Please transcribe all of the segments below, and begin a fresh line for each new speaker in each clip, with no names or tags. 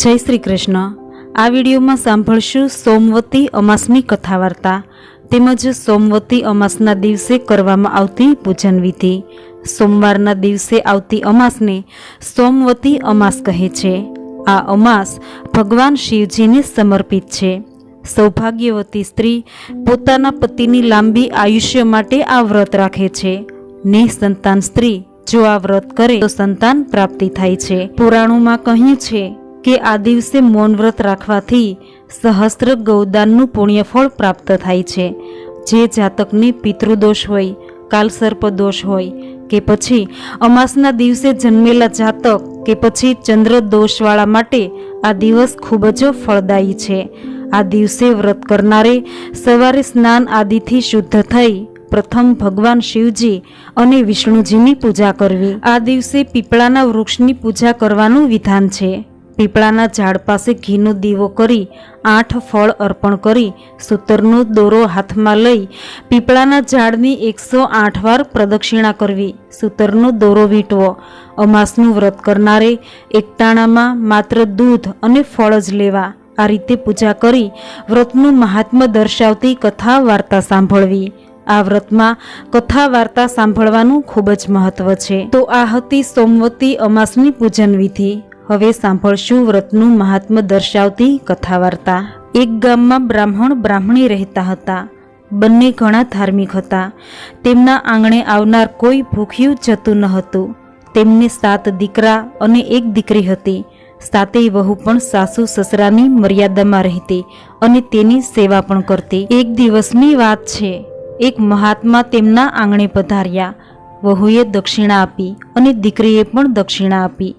જય શ્રી કૃષ્ણ. આ વિડીયોમાં સાંભળશું સોમવતી અમાસની કથા વાર્તા તેમજ સોમવતી અમાસના દિવસે કરવામાં આવતી પૂજન વિધિ. સોમવારના દિવસે આવતી અમાસને સોમવતી અમાસ કહે છે. આ અમાસ ભગવાન શિવજીને સમર્પિત છે. સૌભાગ્યવતી સ્ત્રી પોતાના પતિની લાંબી આયુષ્ય માટે આ વ્રત રાખે છે. ને સંતાન સ્ત્રી જો આ વ્રત કરે તો સંતાન પ્રાપ્તિ થાય છે. પુરાણોમાં કહ્યું છે કે આ દિવસે મૌનવ્રત રાખવાથી સહસ્ત્ર ગૌદાનનું પુણ્યફળ પ્રાપ્ત થાય છે. જે જાતકને પિતૃદોષ હોય, કાલસર્પ દોષ હોય કે પછી અમાસના દિવસે જન્મેલા જાતક કે પછી ચંદ્ર દોષવાળા માટે આ દિવસ ખૂબ જ ફળદાયી છે. આ દિવસે વ્રત કરનારે સવારે સ્નાન આદિથી શુદ્ધ થઈ પ્રથમ ભગવાન શિવજી અને વિષ્ણુજીની પૂજા કરવી. આ દિવસે પીપળાના વૃક્ષની પૂજા કરવાનું વિધાન છે. પીપળાના ઝાડ પાસે ઘીનો દીવો કરી, આઠ ફળ અર્પણ કરી, સૂતરનો દોરો હાથમાં લઈ પીપળાના ઝાડની એકસો આઠ વાર પ્રદક્ષિણા કરવી, સૂતરનો દોરો વીંટવો. અમાસનું વ્રત કરનારે એકટાણામાં માત્ર દૂધ અને ફળ જ લેવા. આ રીતે પૂજા કરી વ્રતનું મહાત્મ્ય દર્શાવતી કથા વાર્તા સાંભળવી. આ વ્રતમાં કથા વાર્તા સાંભળવાનું ખૂબ જ મહત્વ છે. તો આ હતી સોમવતી અમાસની પૂજન વિધિ. હવે સાંભળશું વ્રતનું મહાત્મ દર્શાવતી કથા વાર્તા એક ગામમાં બ્રાહ્મણ બ્રાહ્મણી રહેતા હતા. બંને ઘણા ધાર્મિક હતા. તેમના આંગણે આવનાર કોઈ ભૂખ્યું જતું ન હતું. તેમને સાત દીકરા અને એક દીકરી હતી. સાતેય વહુ પણ સાસુ સસરાની મર્યાદામાં રહેતી અને તેની સેવા પણ કરતી. એક દિવસની વાત છે. એક મહાત્મા તેમના આંગણે પધાર્યા. વહુએ દક્ષિણા આપી અને દીકરીએ પણ દક્ષિણા આપી.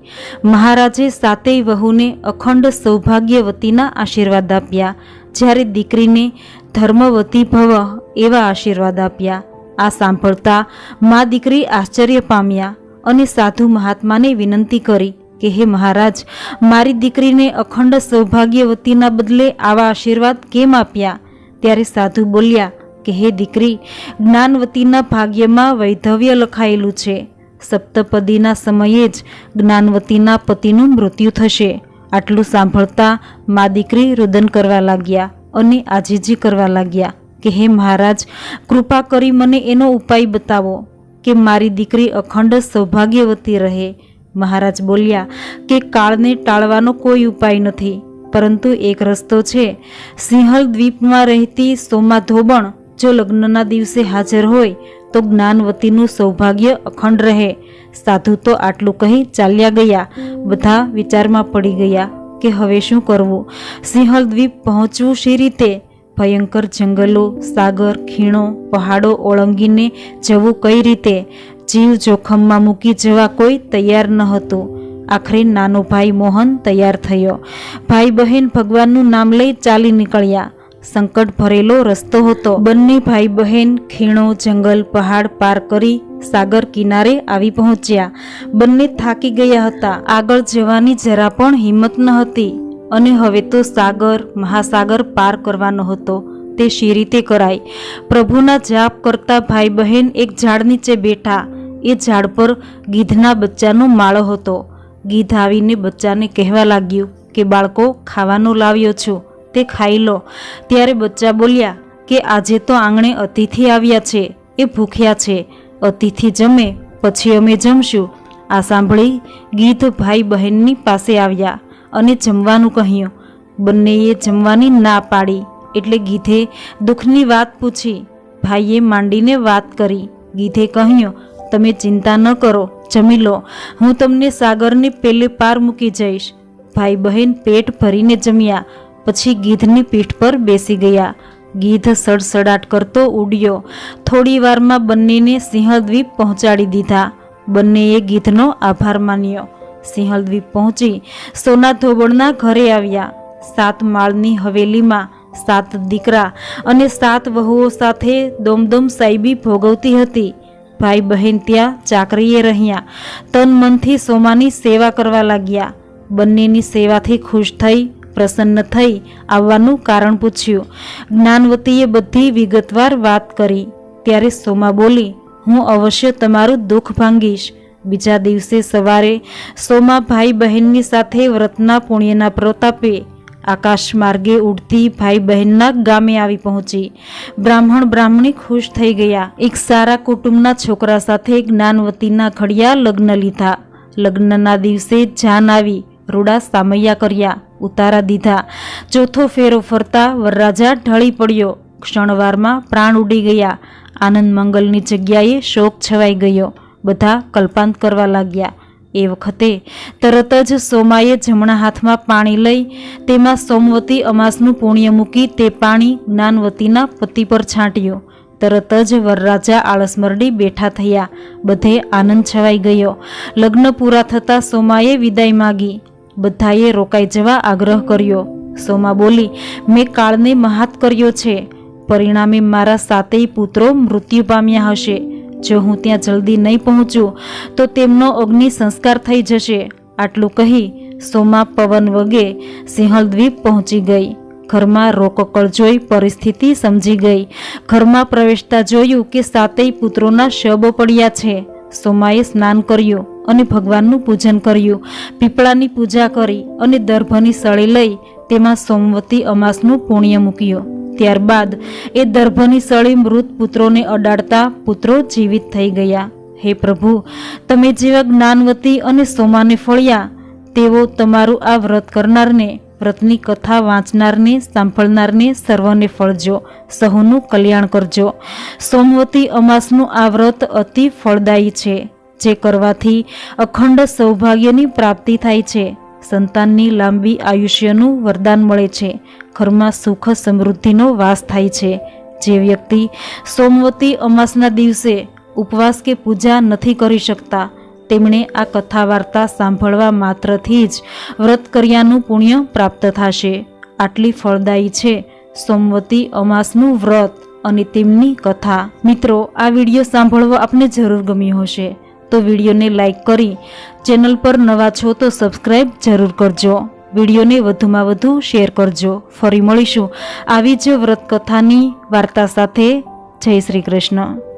મહારાજે સાતેય વહુને અખંડ સૌભાગ્યવતીના આશીર્વાદ આપ્યા. જ્યારે દીકરીને ધર્મવતી ભવ એવા આશીર્વાદ આપ્યા. આ સાંભળતા મા દીકરી આશ્ચર્ય પામ્યા અને સાધુ મહાત્માને વિનંતી કરી કે, હે મહારાજ, મારી દીકરીને અખંડ સૌભાગ્યવતીના બદલે આવા આશીર્વાદ કેમ આપ્યા? ત્યારે સાધુ બોલ્યા કે હે દીકરી, જ્ઞાનવતીના ભાગ્યમાં વૈધવ્ય લખાયેલું છે. સપ્તપદીના સમયે જ જ્ઞાનવતીના પતિનું મૃત્યુ થશે. આટલું સાંભળતા મા દીકરી રુદન કરવા લાગ્યા અને આજીજી કરવા લાગ્યા કે હે મહારાજ, કૃપા કરી મને એનો ઉપાય બતાવો કે મારી દીકરી અખંડ સૌભાગ્યવતી રહે. મહારાજ બોલ્યા, કે કાળને ટાળવાનો કોઈ ઉપાય નથી, પરંતુ એક રસ્તો છે. સિંહલ દ્વીપમાં રહેતી સોમા ધોબણ જો લગ્નના દિવસે હાજર હોય, તો જ્ઞાનવતીનું સૌભાગ્ય અખંડ રહે. સાધુ તો આટલું કહી ચાલ્યા ગયા. બધા વિચારમાં પડી ગયા કે હવે શું કરવું? સિંહલ દ્વીપ પહોંચવું શી રીતે? ભયંકર જંગલો, સાગર, ખીણો, પહાડો ઓળંગીને જવું કઈ રીતે? જીવ જોખમમાં મૂકી જવા કોઈ તૈયાર ન હતું. આખરે નાનો ભાઈ મોહન તૈયાર થયો. ભાઈ બહેન ભગવાનનું નામ લઈ ચાલી નીકળ્યા. સંકટ ભરેલો રસ્તો હતો. બંને ભાઈ બહેન ખીણો, જંગલ, પહાડ પાર કરી સાગર કિનારે આવી પહોંચ્યા. બંને થાકી ગયા હતા. આગળ જવાની જરા પણ હિંમત ન હતી. અને હવે તો સાગર, મહાસાગર પાર કરવાનો હતો. તે શી રીતે કરાય? પ્રભુના જાપ કરતા ભાઈ બહેન એક ઝાડ નીચે બેઠા. એ ઝાડ પર ગીધના બચ્ચાનો માળો હતો. ગીધ આવીને બચ્ચાને કહેવા લાગ્યું કે, બાળકો, ખાવાનું લાવ્યો છું. તે ખાઈ લો. ત્યારે બચ્ચા બોલ્યા, કે આજે તો આંગણે અતિથિ આવ્યા છે, એ ભૂખ્યા છે. અતિથિ જમે, પછી અમે જમશું. આ સાંભળી ગીધ ભાઈ બહેનની પાસે આવ્યા અને જમવાનું કહ્યું. બંનેએ જમવાની ના પાડી, એટલે ગીધે દુઃખની વાત પૂછી. ભાઈએ માંડીને વાત કરી. ગીધે કહ્યું, તમે ચિંતા ન કરો, જમી લો. હું તમને સાગરને પેલે પાર મૂકી જઈશ. ભાઈ બહેન પેટ ભરીને જમ્યા. પછી ગીધની પીઠ પર બેસી ગયા. ગીધ સડસડાટ કરતો ઉડ્યો. થોડી વારમાં બંનેને સિંહદ્વીપ પહોંચાડી દીધા. બંનેએ ગીધનો આભાર માન્યો. સિંહલદ્વીપ પહોંચી સોના ધોબળના ઘરે આવ્યા. સાત માળની હવેલીમાં સાત દીકરા અને સાત વહુઓ સાથે દોમદોમ સાઈબી ભોગવતી હતી. ભાઈ બહેન ત્યાં ચાકરીએ રહ્યા. તન મનથી સોમાની સેવા કરવા લાગ્યા. બંનેની સેવાથી ખુશ થઈ પ્રસન્ન થઈ આવવાનું કારણ પૂછ્યું. જ્ઞાનવતીએ બધી વિગતવાર વાત કરી. ત્યારે સોમા બોલી, હું અવશ્ય તમારું દુઃખ ભાંગીશ. બીજા દિવસે સવારે સોમા ભાઈ બહેનની સાથે વ્રતના પુણ્યના પ્રતાપે આકાશ માર્ગે ઉડતી ભાઈ બહેનના ગામે આવી પહોંચી. બ્રાહ્મણ, બ્રાહ્મણી ખુશ થઈ ગયા. એક સારા કુટુંબના છોકરા સાથે જ્ઞાનવતીના ઘડિયા લગ્ન લીધા. લગ્નના દિવસે જાન આવી. રૂડા સામૈયા કર્યા, ઉતારા દીધા. ચોથો ફેરો ફરતા વરરાજા ઢળી પડ્યો. ક્ષણવારમાં પ્રાણ ઉડી ગયા. આનંદ મંગલની જગ્યાએ શોક છવાઈ ગયો. બધા કલ્પાંત કરવા લાગ્યા. એ વખતે તરત જ સોમાએ જમણા હાથમાં પાણી લઈ તેમાં સોમવતી અમાસનું પુણ્ય મૂકી તે પાણી જ્ઞાનવતીના પતિ પર છાંટ્યું. તરત જ વરરાજા આળસમરડી બેઠા થયા. બધે આનંદ છવાઈ ગયો. લગ્ન પૂરા થતાં સોમાએ વિદાય માગી. બધાએ રોકાઈ જવા આગ્રહ કર્યો. સોમા બોલી, મેં કાળને મહાત કર્યો છે. પરિણામે મારા સાતેય પુત્રો મૃત્યુ પામ્યા હશે. જો હું ત્યાં જલ્દી નહીં પહોંચું, તો તેમનો અગ્નિ સંસ્કાર થઈ જશે. આટલું કહી, સોમા પવન વગે સિંહલ દ્વીપ પહોંચી ગઈ. ઘરમાં રોકકળ જોઈ પરિસ્થિતિ સમજી ગઈ. ઘરમાં પ્રવેશતા જોયું કે સાતેય પુત્રોના શબો પડ્યા છે. સોમાએ સ્નાન કર્યું. અને ભગવાનનું પૂજન કર્યું. પીપળાની પૂજા કરી અને દર્ભની સળી લઈ તેમાં સોમવતી અમાસનું પુણ્ય મૂક્યું. ત્યારબાદ એ દર્ભની સળી મૃત પુત્રોને અડાડતા પુત્રો જીવિત થઈ ગયા. હે પ્રભુ, તમે જેવા જ્ઞાનવતી અને સોમાને ફળ્યા તેવો તમારું આ વ્રત કરનારને, વ્રતની કથા વાંચનારને, સાંભળનારને સર્વને ફળજો, સહુનું કલ્યાણ કરજો. સોમવતી અમાસનું આ વ્રત અતિ ફળદાયી છે. જે કરવાથી અખંડ સૌભાગ્યની પ્રાપ્તિ થાય છે. સંતાનની લાંબી આયુષ્યનું વરદાન મળે છે. ઘરમાં સુખ સમૃદ્ધિનો વાસ થાય છે. જે વ્યક્તિ સોમવતી અમાસના દિવસે ઉપવાસ કે પૂજા નથી કરી શકતા, તેમણે આ કથા વાર્તા સાંભળવા માત્રથી જ વ્રત કર્યાનું પુણ્ય પ્રાપ્ત થશે. આટલી ફળદાયી છે સોમવતી અમાસનું વ્રત અને તેમની કથા. મિત્રો, આ વીડિયો સાંભળવો આપને જરૂર ગમ્યો હશે. તો વિડીયોને લાઇક કરી ચેનલ પર નવા છો તો સબસ્ક્રાઈબ જરૂર કરજો. વિડીયોને વધુમાં વધુ શેર કરજો. ફરી મળીશું આવી જ વ્રતકથાની વાર્તા સાથે. જય શ્રી કૃષ્ણ.